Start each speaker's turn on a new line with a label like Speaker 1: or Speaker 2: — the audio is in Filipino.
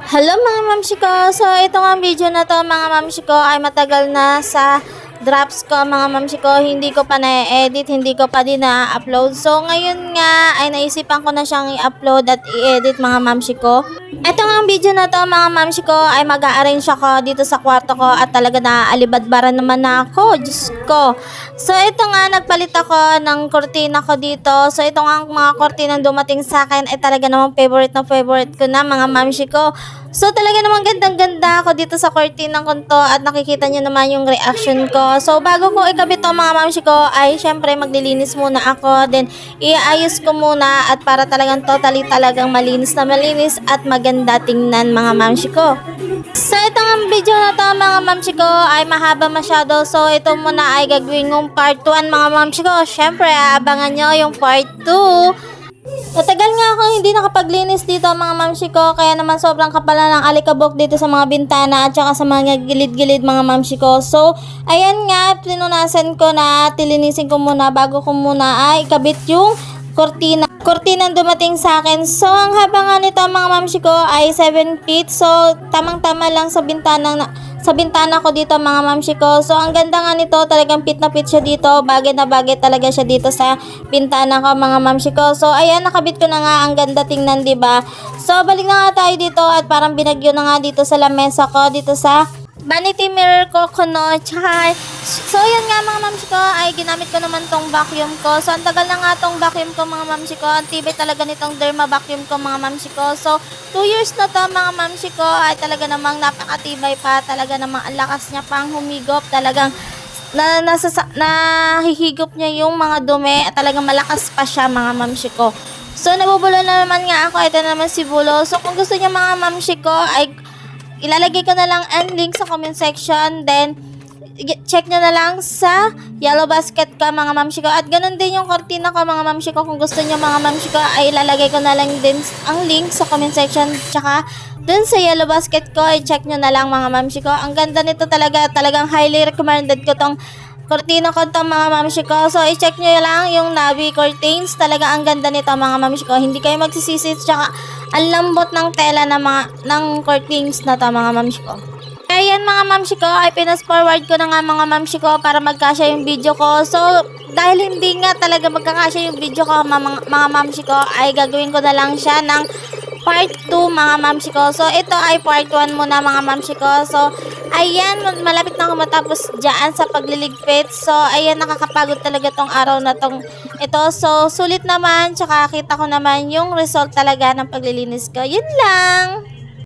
Speaker 1: Hello mga mamsiko! So ito nga video na to mga mamsiko ay matagal na sa drops ko mga mamsiko. Hindi ko pa na-edit, hindi ko pa din na-upload. So ngayon nga ay naisipan ko na siyang i-upload at i-edit mga mamsiko. Ito nga ang video na to mga mamsiko ay mag-a-arrange ako dito sa kwarto ko at talaga na alibadbara naman na ako. Diyos ko. So ito nga nagpalit ako ng kurtina ko dito. So ito nga ang mga kurtina dumating sa akin ay talaga namang favorite na favorite ko na mga mamsiko. So talaga namang gandang-ganda ako dito sa kurtina ko at nakikita niyo naman yung reaction ko. So bago ko ikabit to mga mamsi ko ay syempre maglilinis muna ako. Then iayos ko muna at para talagang totally talagang malinis na malinis at maganda tingnan mga mamsi ko. So itong video na to mga mamsi ko ay mahaba masyado. So ito muna ay gagawin kong part 1 mga mamsi ko. Syempre abangan nyo yung part 2. Matagal nga ako hindi nakapaglinis dito mga mamsi ko kaya naman sobrang kapal na ng alikabok dito sa mga bintana at saka sa mga gilid-gilid mga mamsi ko. So, ayan nga, pinunasan ko na tilinisin ko muna bago ko muna ay ikabit yung kortina. Kortina dumating sa akin. So, ang haba nga nito mga mamsi ko ay 7 feet. So, tamang-tama lang sa bintana na sa bintana ko dito mga mamsi ko. So, ang ganda nga nito, talagang fit na fit siya dito. Bagay na bagay talaga siya dito sa bintana ko mga mamsi ko. So, ayan, nakabit ko na nga. Ang ganda tingnan, ba? So, balik na nga tayo dito at parang binagyo na nga dito sa lamesa ko, dito sa vanity mirror ko kuno tsaka so yan nga mga mamsi ko ay ginamit ko naman tong vacuum ko. So ang tagal na nga tong vacuum ko mga mamsi ko. Ang tibay talaga nitong derma vacuum ko mga mamsi ko. So 2 years na to mga mamsi ko. Ay talaga namang napakatibay pa. Talaga namang ang lakas niya pang humigop. Talagang na nasa nahihigop niya yung mga dumi. At talagang malakas pa siya mga mamsi ko. So, nabubulo na naman nga ako. Ito na naman si Bulo. So, kung gusto niya mga mamsi ko, ay ilalagay ko na lang ang link sa comment section. Then, check nyo na lang sa yellow basket ko mga mamsi ko. At ganun din yung kortina ko mga mamsi ko. Kung gusto nyo mga mamsi ko, ay ilalagay ko na lang din ang link sa comment section. Tsaka, dun sa yellow basket ko, i-check nyo na lang mga mamsi ko. Ang ganda nito talaga. Talagang highly recommended ko tong Cortina ko to mga mamsi ko. So, i-check nyo lang yung Navi curtains. Talaga ang ganda nito mga mamsi ko. Hindi kayo magsisisi. Tsaka, ang lambot ng tela ng mga ng curtains na to mga mamsi ko. Kaya yan mga mamsi ko, ay pinas forward ko na nga mga mamsi ko para magkasya yung video ko. So, dahil hindi nga talaga magkakasya yung video ko mga, mga mamsi ko, ay gagawin ko na lang siya ng part 2 mga mamsi ko. So, ito ay part 1 muna mga mamsi ko. So, ayan, malapit na ako matapos dyan sa pagliligpit. So, ayan, nakakapagod talaga tong araw na tong ito. So, sulit naman, tsaka kita ko naman yung result talaga ng paglilinis ko. Yun lang!